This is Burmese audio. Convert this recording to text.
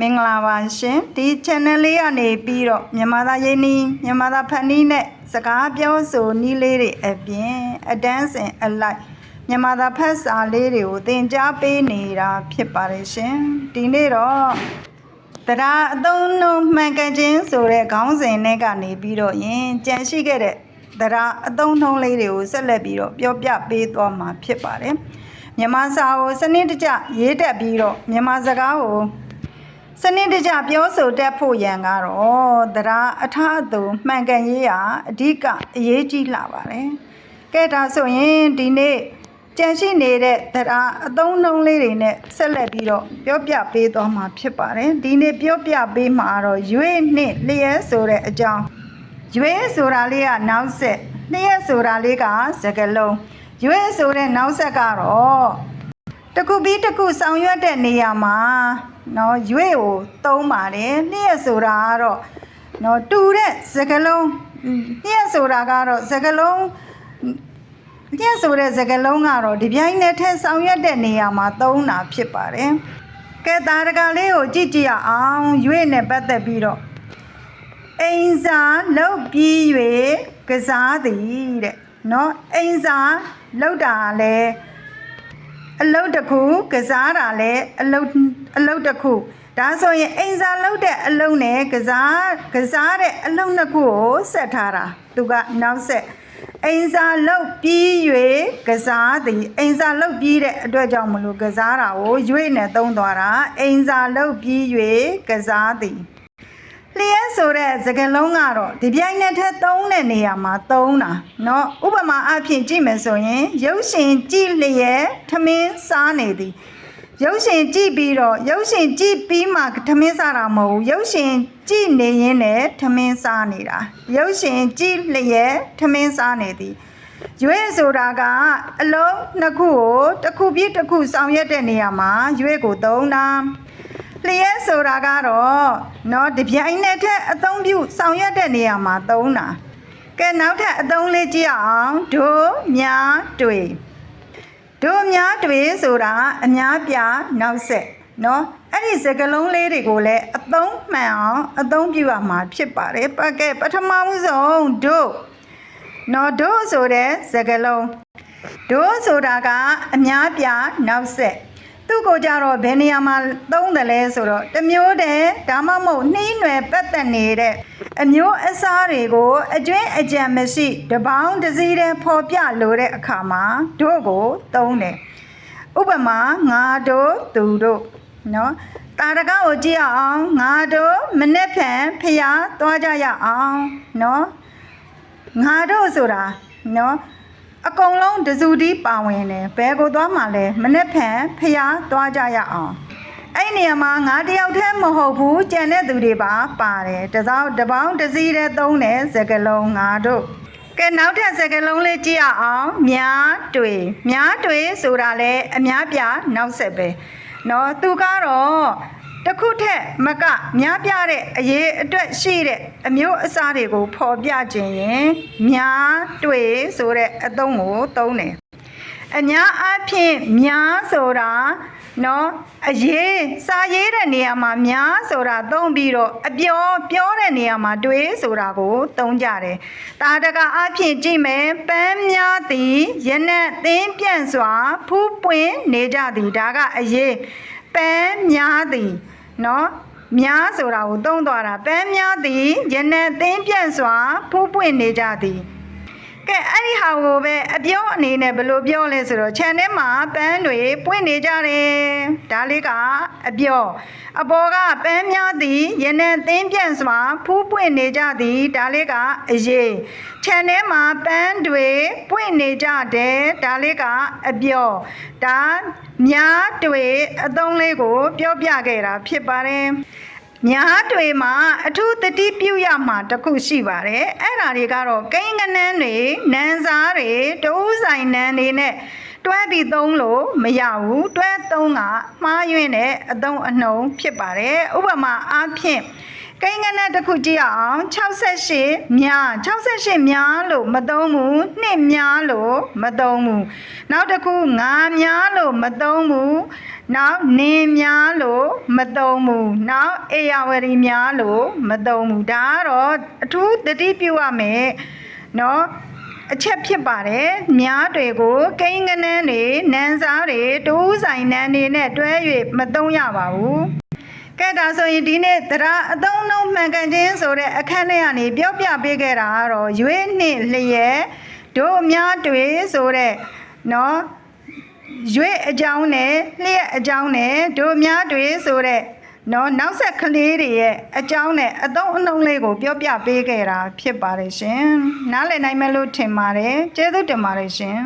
မင်္ဂလာပါရှင်ဒီ channel လေးကနေပြီးတော့မြန်မာသားရင်းနှီးမြန်မာသားဖန်နီးနဲ့စကားပြောဆိုနီးလေးတွေအပြင်အတန်းစင်အလိုက်မြန်မာသားဖတ်စာလေးတွေကိုသင်ကြားပေးနေတာဖြစ်ပါတယ်ရှင်ဒီနေ့တော့တရားအသုံးနှုန်းမှန်ကန်ခြင်းဆိုတဲ့ခေါင်းစဉ်နဲ့ကနေပြီးတော့ယင်ကြံရှိခဲ့တဲ့တရားအသုံးနှုန်းလေးတွေကိုဆက်လက်ပြီးတော့ပြောပြပေးသွားမှာဖြစ်ပါတယ်မြန်မာစာကိုစနစ်တကျရေးတက်ပြီးတော့မြန်မာစကားကို စနစ်တကျပြောဆိုတတ်ဖို့ရန်ကတော့တရားအထအသူမှန်ကန်ရေးရာအဓိကအရေးကြီးလာပါတယ်။ကဲဒါဆိုရင်ဒီနေ့ကြံရှိနေတဲ့တရားအသုံးနှုန်းလေးတွေနဲ့ဆက်လက်ပြီးတော့ပြောပြပေးသွားမှာဖြစ်ပါတယ်။ဒီနေ့ပြောပြပေးမှာတော့ရွေးနှစ်လျက်ဆိုတဲ့အကြောင်းရွေးဆိုတာလေးကနောက်ဆက်လျက်ဆိုတာလေးကစကလုံးရွေးဆိုတဲ့နောက်ဆက်ကတော့ တစ်ခုပြီးတစ်ခုဆောင်ရွက်တဲ့နေရာမှာနော်ရွေ့ကိုသုံးပါတယ်လျှက်ဆိုတာကတော့နော်တူတဲ့စကလုံးလျှက်ဆိုတာကတော့စကလုံးလျှက်ဆိုတဲ့စကလုံးကတော့ဒီပြိုင်နဲ့ထဲဆောင်ရွက်တဲ့နေရာမှာသုံးတာဖြစ်ပါတယ်ကဲတာရကလေးကိုကြည့်ကြည့်အောင်ရွေ့နဲ့ပတ်သက်ပြီးတော့အိမ်စာလောက်ပြီး၍ကစားသည်တဲ့နော်အိမ်စာလောက်တာလဲ အလုတ်တစ်ခုကစားတာလဲအလုတ်အလုတ်တစ်ခုဒါဆိုရင်အိမ်စာလုတ်တဲ့အလုတ်နဲ့ကစားကစားတဲ့အလုတ်နှစ်ခုကိုဆက်ထားတာသူကနောက်ဆက်အိမ်စာလုတ်ပြီး၍ကစားသည်အိမ်စာလုတ်ပြီးတဲ့အတွက်ကြောင့်မလို့ကစားတာကိုရွေ့နဲ့သုံးသွားတာအိမ်စာလုတ်ပြီး၍ကစားသည် လျှက်ဆိုတဲ့စကားလုံးကတော့ဒီပြိုင်နဲ့ထက်သုံးတဲ့နေရာမှာသုံးတာเนาะဥပမာအဖြစ်ကြည့်မယ်ဆိုရင်ရုပ်ရှင်ကြည့်လျက်ထမင်းစားနေသည်ရုပ်ရှင်ကြည့်ပြီးတော့ရုပ်ရှင်ကြည့်ပြီးမှထမင်းစားတာမဟုတ်ဘူးရုပ်ရှင်ကြည့်နေရင်းနဲ့ထမင်းစားနေတာရုပ်ရှင်ကြည့်လျက်ထမင်းစားနေသည်ရွေးဆိုတာကအလုံးနှစ်ခုကိုတစ်ခုပြီးတစ်ခုဆောင်ရွက်တဲ့နေရာမှာရွေးကိုသုံးတာ လျှက်ဆိုတာကတော့เนาะဒီပြိုင်နဲ့ထက်အသုံးပြုဆောင်ရွက်တဲ့နေရာမှာသုံးတာကဲနောက်ထပ်အသုံးလေးကြည့်အောင်ဒို့များတွေဒို့များတွေဆိုတာအများပြားနောက်ဆက်เนาะအဲ့ဒီစကလုံးလေးတွေကိုလည်းအသုံးမှန်အောင်အသုံးပြုရမှာဖြစ်ပါတယ်ပကဲပထမဦးဆုံးဒို့နော်ဒို့ဆိုတဲ့စကလုံးဒို့ဆိုတာကအများပြားနောက်ဆက် သူ့ကိုကြတော့ဘယ်နေရာမှာသုံးတယ်လဲဆိုတော့တစ်မျိုးတည်းဒါမှမဟုတ်နှီးနွယ်ပတ်သက်နေတဲ့အမျိုးအစားတွေကိုအကျွင်းအကြံမရှိတပေါင်းတစ်စီးတည်းပေါ်ပြလိုတဲ့အခါမှာတို့ကိုသုံးတယ်ဥပမာငါတို့သူတို့နော်တာရကကိုကြည့်ရအောင်ငါတို့မနေ့ဖန်ဖျားသွားကြရအောင်နော်ငါတို့ဆိုတာနော် အကုန်လုံးတစုတီးပါဝင်တယ်ဘယ်ကိုသွားမှလဲမနေ့ဖန်ဖျားသွားကြရအောင်အဲ့နေရာမှာငါတယောက်တည်းမဟုတ်ဘူးကြံတဲ့သူတွေပါပါတယ်တစောင်းတစ်ပေါင်းတစ်စီးတည်းသုံးတယ်စကလုံးငါတို့ကဲနောက်ထပ်စကလုံးလေးကြည့်ရအောင်များတွေများတွေဆိုတာလဲအများပြားနောက်ဆက်ပဲเนาะသူကတော့ တစ်ခုထက်မကများပြတဲ့အရေးအတွက်ရှိတဲ့အမျိုးအစားတွေကိုဖော်ပြခြင်းရင်များတွေဆိုတဲ့အသုံးကိုသုံးတယ်အများအားဖြင့်များဆိုတာနော်အရေးစာရေးတဲ့နေရာမှာများဆိုတာသုံးပြီးတော့အပြောပြောတဲ့နေရာမှာတွေးဆိုတာကိုသုံးကြတယ်။တာတကအားဖြင့်ကြည့်မယ်ပန်းများသည်ရနက်သင်းပြန့်စွာဖူးပွင့်နေကြသည်ဒါကအရေးပန်းများသည် နော်များဆိုတာကိုသုံးသွားတာပန်းများသည်ရနက်သင်းပြန့်စွာဖူးပွင့်နေကြသည် ကဲအဲ့ဒီဟာကိုပဲအပြောအနေနဲ့ဘယ်လိုပြောလဲဆိုတော့ channel မှာပန်းတွေပွင့်နေကြတယ်ဒါလေးကအပြောအပေါ်ကပန်းများသည်ရနံသင်းပြန့်စွာဖူးပွင့်နေကြသည်ဒါလေးကအရေး channel မှာပန်းတွေပွင့်နေကြတယ်ဒါလေးကအပြောဒါများတွေအသုံးလေးကို ပြောပြခဲ့တာဖြစ်ပါတယ် များတွေမှာအထူးတတိပြုရမှာတစ်ခုရှိပါတယ်အဲ့ဒါတွေကတော့ကိန်းကနန်းတွေနန်းစားတွေတိုးဆိုင်နန်းတွေနဲ့တွဲပြီးသုံးလို့မရဘူးတွဲသုံးကမှားယွင်းတဲ့အသုံးအနှုံဖြစ်ပါတယ်ဥပမာအားဖြင့်ကိန်းဂဏန်းတစ်ခုကြည့်အောင်68များ68များလို့မသုံးဘူးနှစ်များလို့မသုံးဘူးနောက်တစ်ခု9များလို့မသုံးဘူး နောက်နေများလို့မသုံးဘူးနောက်အေယာဝရီများလို့မသုံးဘူးဒါကတော့အထူးတတိပြုရမယ်နော်အချက်ဖြစ်ပါတယ်များတွေကိုကိန်းဂဏန်းတွေနန်းစားတွေတိုးဆိုင်နန်းတွေနဲ့တွဲ၍မသုံးရပါဘူးကဲဒါဆိုရင်ဒီနေ့တရားအသုံးအနှုန်းမှန်ကန်ခြင်းဆိုတဲ့အခန်းထဲကနေပြောပြပေးခဲ့တာကတော့ရွေးနှင့်လျက်တို့အများတွေဆိုတဲ့နော် ရွေးအကြောင်းနဲ့လျက်အကြောင်းနဲ့တို့အများတွေဆိုတဲ့နော်နောက်ဆက်ကလေးတွေရဲ့အကြောင်းနဲ့အသုံးအနှုန်းလေးကို ပြောပြပေးခဲ့တာဖြစ်ပါတယ်ရှင်နားလည်နိုင်မယ်လို့ထင်ပါတယ်ကျေးဇူးတင်ပါတယ်ရှင်